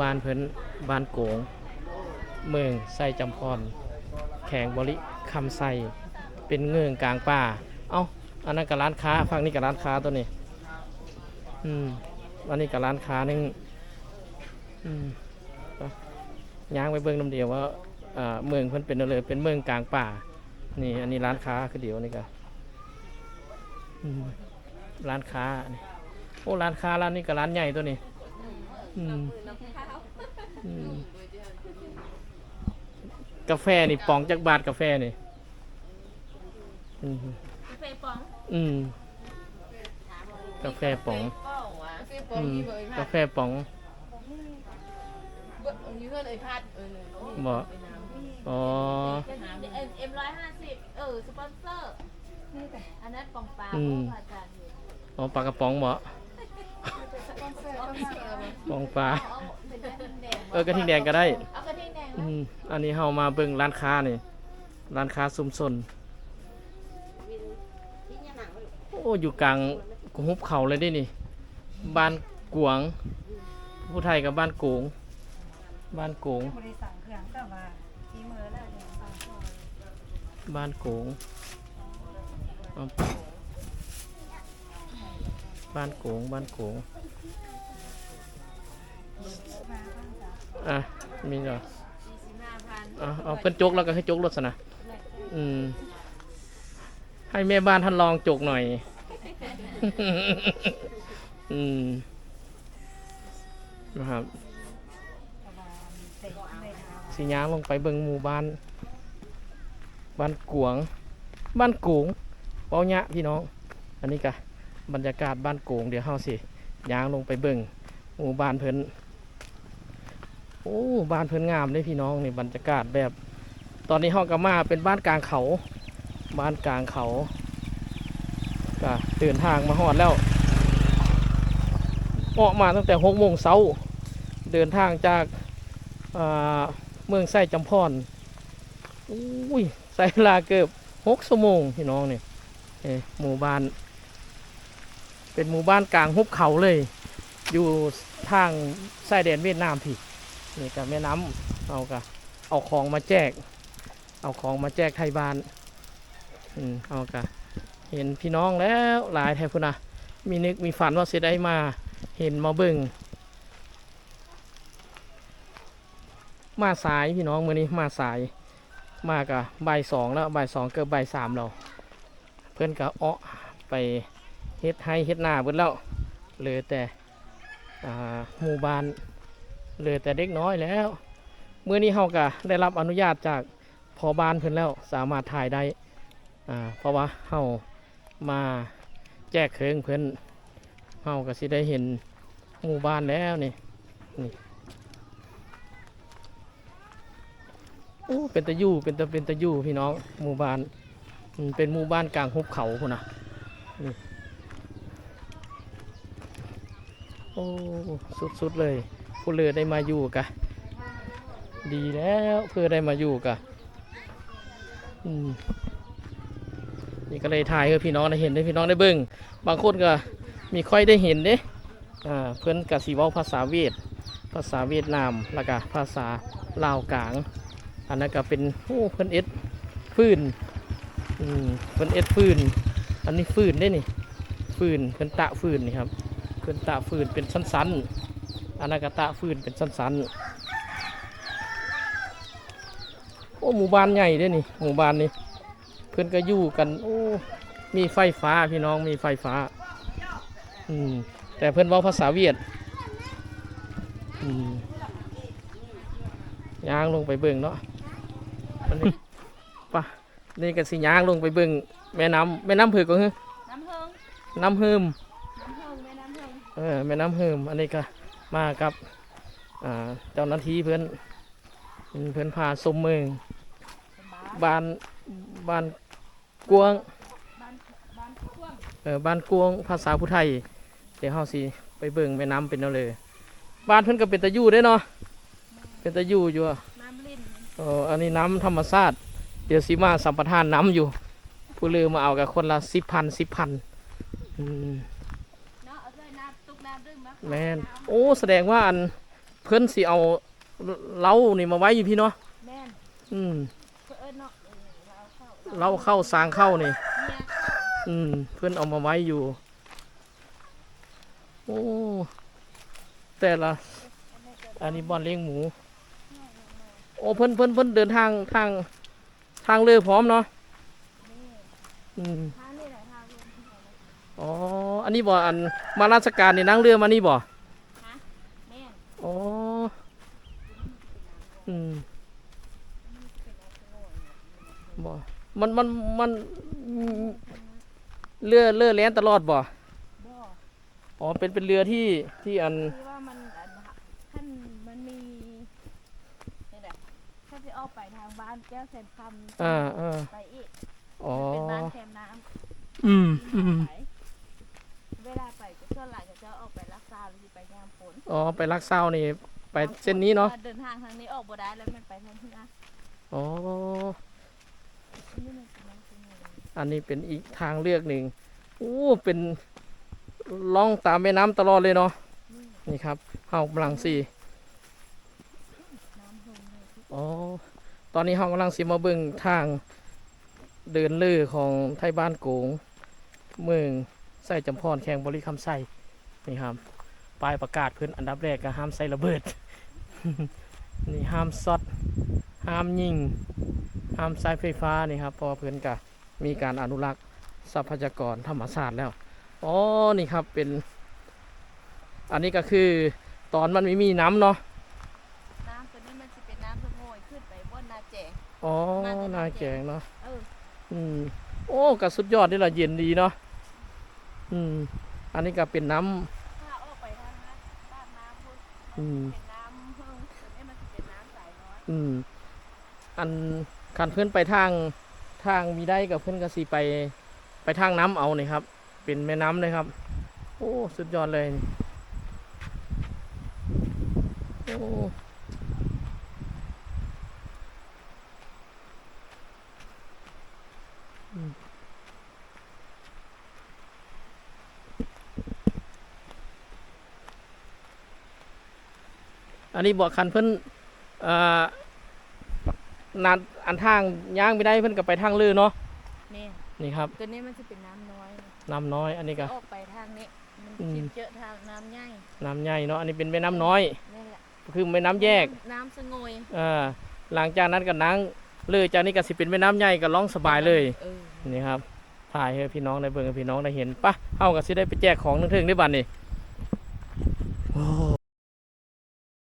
บ้านเพิ่นบ้านโกง เมืองไส่จำพร แข่งบริคำไส่เป็นเงืองกลางป่า เอ้าอันนั้นกับร้านค้าฝั่งนี้กับร้านค้าตัวนี้ อืมอันนี้กับร้านค้านึงอืมย่างไปเบิ่งน้ำเดียวว่าอ่าเมืองเพิ่นเป็นอะไรเป็นเมืองกลางป่า นี่ อันนี้ร้านค้าคือเดียวนี่ก็อืมร้านค้านี่โอ้ร้านค้าร้านนี้กับร้านใหญ่ตัวนี้ อืม กาแฟนี่ปองจากบาทกาแฟนี่อืมกาแฟป๋องอืมกาแฟป๋องซื้อปออืงมนี่เบอร์กาแฟป๋องเบอร์นี่เพื่อนไอ้พัดเออบ่อ๋อเอ็มร้อยห้าสิบเออสปอนเซอร์อันนั้นปองปลาอืมโอ้อาจารย์อยู่อ๋อปลากระป๋องบ่สปอนเซอร์ก็มาปองปลา เอาเป็นกระทิงแดงเออกระทิงแดงก็ได้ เอากระทิงแดงอืมอันนี้เฮามาเบิ่งร้านค้านี่ ร้านค้าซุมซนโอ้อยู่กลางหุบเขาเลยเดินี่ บ้านกวางผู้ไทยกับบ้านโกง บ้านโกง บริสั่งเครื่องก็มาทีมือแล้วเนี่ยสั่งก่อนบ้านโกงเอาบ้านโกง บ้านโกง มาบ้างจ้ะ อะมีเหรอสี่สิบห้าพันเอาเอาเพิ่นจกแล้วก็ให้จกรถซะนะอืม ให้แม่บ้านท่านลองจกหน่อย อืมนะครับประมาณเตะไม่เอาสีย้างลงไปเบิงหมู่บ้าน บ้านกวง บ้านโกงเป้าญะพี่น้อง อันนี้กะบรรยากาศบ้านโกงเดี๋ยวเฮาสิย้างลงไปเบิงหมู่บ้านเพิ่น โอ้บ้านเพิ่นงามเลยพี่น้องนี่บรรยากาศแบบ ตอนนี้เฮาก็มาเป็นบ้านกลางเขา บ้านกลางเขาก็เดินทางมาฮอดแล้วออกมาตั้งแต่หกโมงเช้าเดินทางจากเมืองไส้จำพรอุ้ยใส่เวลาเกือบหกชั่วโมงพี่น้องเนี่เอ้หมู่บ้าน เป็นหมู่บ้านกลางหุบเขาเลย อยู่ทางชายแดนเวียดนามพี่ นี่กับแม่น้ำเอากะเอาของมาแจก เอาของมาแจกไทยบ้านอืมเอากะเห็นพี่น้องแล้วหลายแทพุ่นนะมีนึกมีฝันว่าเสิได้มาเห็นมาเบิ่งมาสายพี่น้องมือนี้มาสายมากะบ่ายสองแล้วบ่ายสองเกือบบ่ายสามแล้วเพื่อนก็เอาะไปเฮ็ดให้เฮ็ดหน้าเบิดแล้วเหลือแต่หมู่บ้าน เหลือแต่เด็กน้อยแล้วเมื่อนี้เฮาก็ได้รับอนุญาตจากพอบ้านเพิ่นแล้วสามารถถ่ายได้อ่าเพราะว่าเฮามาแจกเครื่องเพิ่นเฮาก็สิได้เห็นหมู่บ้านแล้วนี่โอ้เป็นตะยู่เป็นตะเป็นตะยู่พี่น้องหมู่บ้านเป็นหมู่บ้านกลางหุบเขาคุณนะนี่โอ้สุดๆเลย ผู้เรือได้มาอยู่กะ ดีแล้วเพื่อได้มาอยู่กะนี่ก็เลยถ่ายให้พี่น้องได้เห็นได้พี่น้องได้เบิ่งบางคนก็มีค่อยได้เห็นเด้อ่าเพื่อนกับสีว่าภาษาเวียด ภาษาเวียดนามแล้วก็ภาษาลาวกลาง อันนั้นก็เป็นโอ้เพิ่อนเอ็ดฟืนอืมเพิ่อนเอ็ดฟืนอันนี้ฟืนได้นี่ฟืนเพิ่อนตะฟืนนี่ครับเพิ่อนตะฟืนเป็นสั้นๆ นนั้นก็ตะฟืนเป็นสั้นๆ โอ้หมู่บ้านใหญ่เด้นี่หมู่บ้านนี่เพิ่นก็อยู่กัน โอ้มีไฟฟ้าพี่น้องมีไฟฟ้า อืมแต่เพิ่นเว้าภาษาเวียดอืมย่างลงไปเบิ่งเนาะอันนี้ปะนี่ก็สิย่างลงไปเบิ่งแม่น้ำแม่น้ำเผือกก็คือน้ำเพิงน้ำเฮิมน้ำเพิงแม่น้ำเพิงเออแม่น้ำเฮิมอันนี้ก็ มากับอ่าเจ้าหน้าที่เพื่อนอืมเพื่อนพาสมเมืองบ้านบ้านกวงบ้านบ้านท่วมเออบ้านกวงภาษาผู้ไทย เดี๋ยวเฮาสิไปเบิ่งแม่น้ำเป็นเอาเลย บ้านเพิ่นก็เป็นตะยู่ได้เนาะเป็นตะยู่อยู่อะน้ำลิ้นเอออันนี้น้ำธรรมชาติเดี๋ยวสิมาสัมปทานน้ำอยู่ ผู้ลือมาเอากับคนละสิบพันสิบพันอืม แมนโอ้แสดงว่าอันเพิ่นสิเอาเล้านี่มาไว้อยู่พี่เนาะแม่นอืมเพื่อนเนาะเออเราเข้าเล้าเข้าสร้างเข้านี่เมียเข้าอืมเพิ่นเอามาไว้อยู่ โอ้แต่ละ อันนี้บ่อนเลี้ยงหมู โอ้เพิ่นเพิ่นเพิ่นเดินทางทางทางเรือพร้อมเนาะอืมทางนี่แหละทางลงอ๋อ อันนี้บ่อันมาราชการนี่นั่งเรือมานี่บ่แม่นอ๋ออืมบ่มันมันมันเรือเรือแล่นตลอดบ่บ่อ๋อเป็นเป็นเรือที่ที่อันที่ว่ามันอันท่านมันมีนี่แหละถ้าจะออกไปทางบ้านแก้วแสนคำอ่าอ่าไปอีกอ๋อเป็นบ้านแคมน้อืมำอืม ยามฝนอ๋อไปลักเศร้านี่ไปเส้นนี้เนาะเดินทางทางนี้ออกบ่ได้แล้วมันไปทางที่นะอ๋อนี่มันเป็นน้ำเป็นเงินอันนี้เป็นอีกทางเลือกหนึ่งโอ้เป็นล่องตามแม่น้ำตลอดเลยเนาะนี่ครับเฮากำลังสี่น้ำเฮงเลยที่อ๋อตอนนี้เฮากำลังสิมาเบิ่งทางเดินเลือของไทยบ้านโกงเมืองใส่จำพรแข่งบริคำใส่นี่ครับ ป้ายประกาศเพื่อนอันดับแรกก็ห้ามใส่ระเบิด นี่ห้ามซอดห้ามยิง ห้ามใช้ไฟฟ้านี่ครับเพอเพื่อนก็มีการอนุรักษ์ทรัพยากรธรรมชาติแล้วอ๋อนี่ครับเป็น อันนี้ก็คือตอนมันไม่มีน้ำเนาะน้ำตัวนี้มันจะเป็นน้ำสะโงยขึ้นไปบนนาแจงอ๋อมาจากนาแกงเนาะเอออืมโอ้ก็สุดยอดนี่แหละเย็นดีเนาะอืมอันนี้ก็เป็นน้ถ้ อืมเป็นน้ำเพิ่งตัวนี้มันจะเป็นน้ำใสน้อยอืม อันคันเพื่อนไปทางทางมีได้กับเพื่อนก็สีไป ไปทางน้ำเอานี่ครับ เป็นแม่น้ำเลยครับ โอ้ สุดยอดเลย โอ้ อันนี้บอกคันเพื่อนเอ่อนานอันทางย่างไม่ได้เพื่อนก็ไปทางลือเนาะนี่นี่ครับ ตัวนี้มันจะเป็นน้ำน้อยนะน้ำน้อย อันนี้ก็ออกไปทางนี้มันอืมคิดเจอทางน้ำใหญ่น้ำใหญ่เนาะอันนี้เป็นแม่น้ำน้อยนี่แหละคือแม่น้ำแยก น้ำสะโงยอ่าหลังจากนั้นก็นั่งเลยจากนี้ก็สิเป็นแม่น้ำใหญ่ก็ล่องสบายเลยเออนี่ครับถ่ายให้พี่น้องได้เบิ่งให้พี่น้องได้เห็นปะเฮาก็สิได้ไปแจกของถึงๆได้บัดนี้โอ้